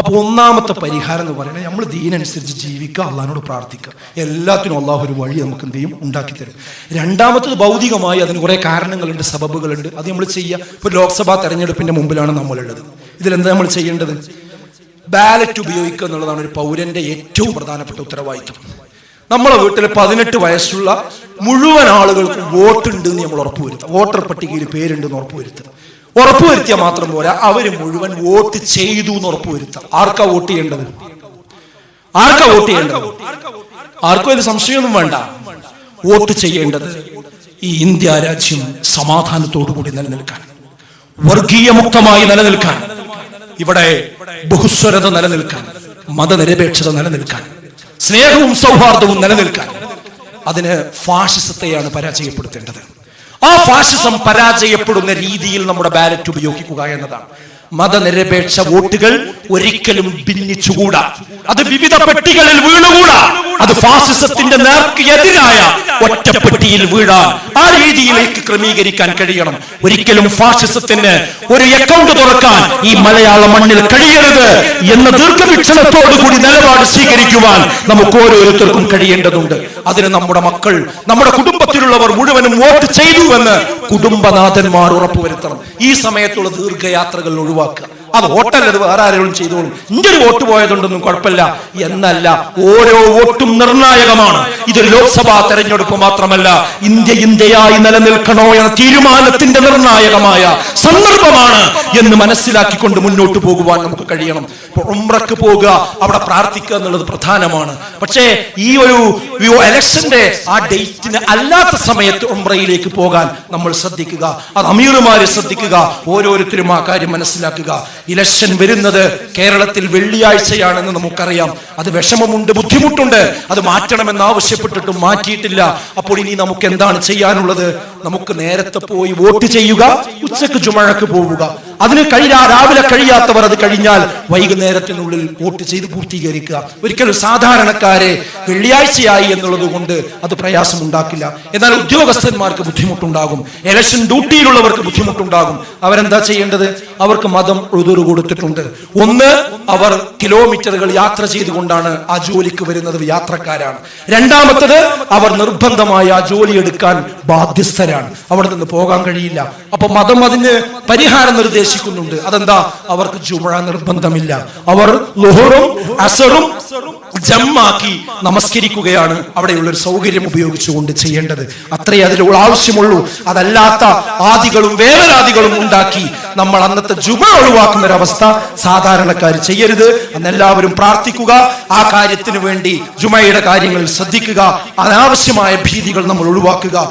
അപ്പോൾ ഒന്നാമത്തെ പരിഹാരം എന്ന് പറയുന്നത് നമ്മൾ ദീനനുസരിച്ച് ജീവിക്കുക അള്ളഹാനോട് പ്രാർത്ഥിക്കുക. എല്ലാത്തിനും അള്ളാഹു ഒരു വഴി നമുക്ക് എന്ത് ചെയ്യും? ഉണ്ടാക്കി തരും. രണ്ടാമത്തത് ഭൗതികമായി അതിന് കുറേ കാരണങ്ങളുണ്ട് സബബുകളുണ്ട്. അത് നമ്മൾ ചെയ്യുക. ഇപ്പോൾ ലോക്സഭാ തെരഞ്ഞെടുപ്പിന്റെ മുമ്പിലാണ് നമ്മളുള്ളത്. ഇതിലെന്താ നമ്മൾ ചെയ്യേണ്ടത്? ബാലറ്റ് ഉപയോഗിക്കുക എന്നുള്ളതാണ് ഒരു പൗരന്റെ ഏറ്റവും പ്രധാനപ്പെട്ട ഉത്തരവാദിത്വം. നമ്മളെ വീട്ടിൽ പതിനെട്ട് വയസ്സുള്ള മുഴുവൻ ആളുകൾക്കും വോട്ടുണ്ട് എന്ന് നമ്മൾ ഉറപ്പുവരുത്തുക. വോട്ടർ പട്ടികയിൽ പേരുണ്ടെന്ന് ഉറപ്പുവരുത്തുക. ഉറപ്പുവരുത്തിയാൽ മാത്രം പോരാ. അവർ മുഴുവൻ വോട്ട് ചെയ്തു എന്ന് ഉറപ്പുവരുത്താം. ആർക്കാ വോട്ട് ചെയ്യേണ്ടത്? ആർക്കാ വോട്ട് ചെയ്യേണ്ടത്? ആർക്കും ഒരു സംശയമൊന്നും വേണ്ട. വോട്ട് ചെയ്യേണ്ടത് ഈ ഇന്ത്യ രാജ്യം സമാധാനത്തോടു കൂടി നിലനിൽക്കാൻ വർഗീയമുക്തമായി നിലനിൽക്കാൻ ഇവിടെ ബഹുസ്വരത നിലനിൽക്കാൻ മതനിരപേക്ഷത നിലനിൽക്കാൻ സ്നേഹവും സൗഹാർദ്ദവും നിലനിൽക്കാൻ അതിന് ഫാഷിസത്തെയാണ് പരാജയപ്പെടുത്തേണ്ടത്. ആ ഫാഷിസം പരാജയപ്പെടുന്ന രീതിയിൽ നമ്മുടെ ബാലറ്റ് ഉപയോഗിക്കുക എന്നതാണ്. മതനിരപേക്ഷ വോട്ടുകൾ ഒരിക്കലും ഭിന്നിച്ചുകൂടാ. അത് വിവിധ പെട്ടികളിൽ വീണുകൂടാ. അത് ഫാസിസത്തിന്റെ നേർക്ക് എതിരായ ഒറ്റപ്പെട്ടിയിൽ വീഴാൻ ആ രീതിയിലേക്ക് ക്രമീകരിക്കാൻ കഴിയണം. ഒരിക്കലും ഫാസിസത്തിന് ഒരു അക്കൗണ്ട് തുറക്കാൻ ഈ മലയാള മണ്ണിൽ കഴിയരുത് എന്ന ദീർഘവീക്ഷണത്തോടു കൂടി നിലപാട് സ്വീകരിക്കുവാൻ നമുക്ക് ഓരോരുത്തർക്കും കഴിയേണ്ടതുണ്ട്. അതിന് നമ്മുടെ മക്കൾ നമ്മുടെ കുടുംബത്തിലുള്ളവർ മുഴുവനും വോട്ട് ചെയ്തുവെന്ന് കുടുംബനാഥന്മാർ ഉറപ്പുവരുത്തണം. ഈ സമയത്തുള്ള ദീർഘയാത്രകൾ ഒഴിവാക്കുക. അത് വോട്ടല്ലത് വേറെ ആരെങ്കിലും ചെയ്തോളും. ഇങ്ങനെ വോട്ട് പോയതുകൊണ്ടൊന്നും കുഴപ്പമില്ല. എന്നല്ല ഓരോ വോട്ടും നിർണായകമാണ്. ഇതൊരു ലോക്സഭാ തെരഞ്ഞെടുപ്പ് മാത്രമല്ല ഇന്ത്യ ഇന്ത്യയായി നിലനിൽക്കണോ എന്ന തീരുമാനത്തിന്റെ നിർണായകമായ സന്ദർഭമാണ് എന്ന് മനസ്സിലാക്കിക്കൊണ്ട് മുന്നോട്ട് പോകുവാൻ നമുക്ക് കഴിയണം. ഉംറക്ക് പോകുക അവിടെ പ്രാർത്ഥിക്കുക എന്നുള്ളത് പ്രധാനമാണ്. പക്ഷേ ഈ ഒരു എലക്ഷന്റെ ആ ഡേറ്റിന് അല്ലാത്ത സമയത്ത് ഉംറയിലേക്ക് പോകാൻ നമ്മൾ ശ്രദ്ധിക്കുക അത് അമീറുമാരെ ശ്രദ്ധിക്കുക ഓരോരുത്തരും ആ കാര്യം മനസ്സിലാക്കുക. ഇലക്ഷൻ വരുന്നത് കേരളത്തിൽ വെള്ളിയാഴ്ചയാണെന്ന് നമുക്കറിയാം. അത് വിഷമമുണ്ട് ബുദ്ധിമുട്ടുണ്ട്. അത് മാറ്റണമെന്ന് ആവശ്യപ്പെട്ടിട്ടും മാറ്റിയിട്ടില്ല. അപ്പോൾ ഇനി നമുക്ക് എന്താണ് ചെയ്യാനുള്ളത്? നമുക്ക് നേരത്തെ പോയി വോട്ട് ചെയ്യുക ഉച്ചയ്ക്ക് ചുമഴക്ക് പോവുക. അതിന് കഴിയാ രാവിലെ കഴിയാത്തവർ അത് കഴിഞ്ഞാൽ വൈകുന്നേരത്തിനുള്ളിൽ വോട്ട് ചെയ്ത് പൂർത്തീകരിക്കുക. ഒരിക്കലും സാധാരണക്കാരെ വെള്ളിയാഴ്ചയായി എന്നുള്ളത് കൊണ്ട് അത് പ്രയാസമുണ്ടാക്കില്ല. എന്നാൽ ഉദ്യോഗസ്ഥന്മാർക്ക് ബുദ്ധിമുട്ടുണ്ടാകും. ഇലക്ഷൻ ഡ്യൂട്ടിയിലുള്ളവർക്ക് ബുദ്ധിമുട്ടുണ്ടാകും. അവരെന്താ ചെയ്യേണ്ടത്? അവർക്ക് മതം ഉഴുതുറു കൊടുത്തിട്ടുണ്ട്. ഒന്ന് അവർ കിലോമീറ്ററുകൾ യാത്ര ചെയ്തുകൊണ്ടാണ് ആ ജോലിക്ക് വരുന്നത് യാത്രക്കാരാണ്. രണ്ടാമത്തത് അവർ നിർബന്ധമായി ആ ജോലി എടുക്കാൻ ബാധ്യസ്ഥരാണ്. അവിടെ നിന്ന് പോകാൻ കഴിയില്ല. അപ്പൊ മതം അതിന് പരിഹാരം നിർദ്ദേശിക്കുന്നുണ്ട് അതെന്താ? അവർക്ക് ജുമഴ നിർബന്ധമില്ല. അവർ ലുഹറും അസറും ജമ്മാക്കി നമസ്കരിക്കുകയാണ്. അവിടെയുള്ള ഒരു സൗകര്യം ഉപയോഗിച്ചുകൊണ്ട് ചെയ്യേണ്ടത്. അത്രേ അതിലുള്ള ആവശ്യമുള്ളൂ. അതല്ലാത്ത ആദികളും വേവരാദികളും ഉണ്ടാക്കി നമ്മൾ അന്നത്തെ ജുമ ഒഴിവാക്കുന്ന ഒരു അവസ്ഥ സാധാരണക്കാർ ചെയ്യരുത്. അന്നെല്ലാവരും പ്രാർത്ഥിക്കുക. ആ കാര്യത്തിന് വേണ്ടി ജുമയുടെ കാര്യങ്ങളിൽ ശ്രദ്ധിക്കുക. അനാവശ്യമായ ഭീതികൾ നമ്മൾ ഒഴിവാക്കുക.